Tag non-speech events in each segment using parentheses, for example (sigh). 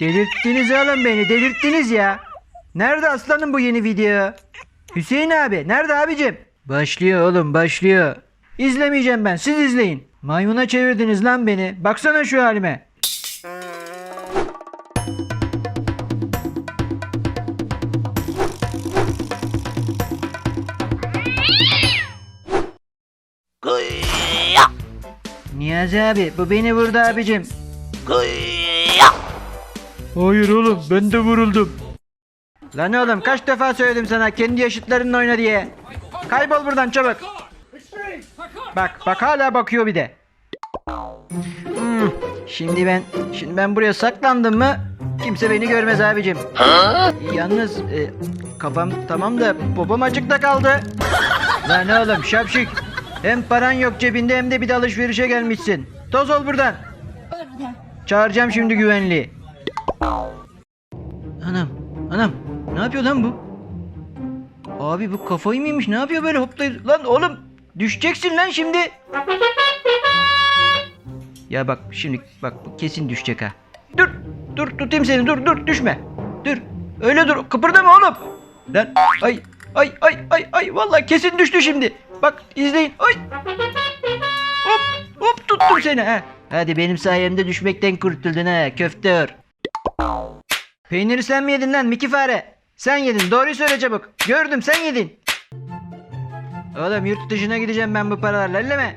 Delirttiniz oğlum beni delirttiniz ya. Nerede aslanım bu yeni video? Hüseyin abi nerede abicim? Başlıyor oğlum başlıyor. İzlemeyeceğim ben siz izleyin. Maymuna çevirdiniz lan beni. Baksana şu halime. Niyazi abi bu beni vurdu abicim. Hayır oğlum ben de vuruldum. Lan oğlum kaç defa söyledim sana kendi yaşıtlarınla oyna diye. Kaybol buradan çabuk. Bak bak hala bakıyor bir de. Hmm, şimdi ben şimdi ben buraya saklandım mı kimse beni görmez abicim. Yalnız e, kafam tamam da popom açıkta kaldı. Lan oğlum şapşik. Hem paran yok cebinde hem de bir de alışverişe gelmişsin. Toz ol buradan. Çağıracağım şimdi güvenliği. Anam, anam. Ne yapıyor lan bu? Abi bu kafayı mıymış? Ne yapıyor böyle hoplayıp? Lan oğlum düşeceksin lan şimdi. Ya bak şimdi bak bu kesin düşecek ha. Dur, dur tutayım seni dur dur düşme. Dur. Öyle dur kıpırdama oğlum. Lan ay ay ay ay ay vallahi kesin düştü şimdi. Bak izleyin. Ay. Hop hop tuttum seni ha. Hadi benim sayemde düşmekten kurtuldun ha köftör. Peyniri sen mi yedin lan Miki fare? Sen yedin doğruyu söyle çabuk. Gördüm sen yedin. Oğlum yurt dışına gideceğim ben bu paralarla elleme.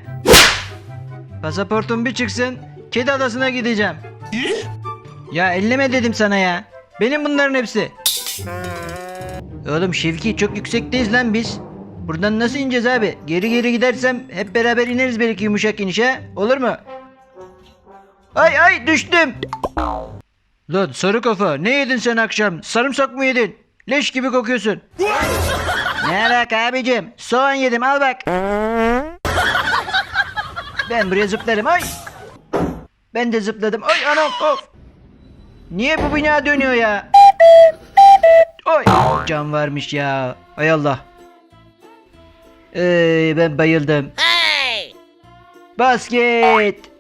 Pasaportum bir çıksın kedi adasına gideceğim. Ya elleme dedim sana ya. Benim bunların hepsi. Oğlum Şevki çok yüksekteyiz lan biz. Buradan nasıl ineceğiz abi? Geri geri gidersem hep beraber ineriz belki yumuşak inişe. Olur mu? Ay ay düştüm. Lan sarı kafa ne yedin sen akşam? Sarımsak mı yedin? Leş gibi kokuyorsun. (laughs) ne alaka abicim? Soğan yedim al bak. ben buraya zıplarım ay. Ben de zıpladım. Ay anam of. Niye bu bina dönüyor ya? Oy. Can varmış ya. Ay Allah. Ee, ben bayıldım. Basket.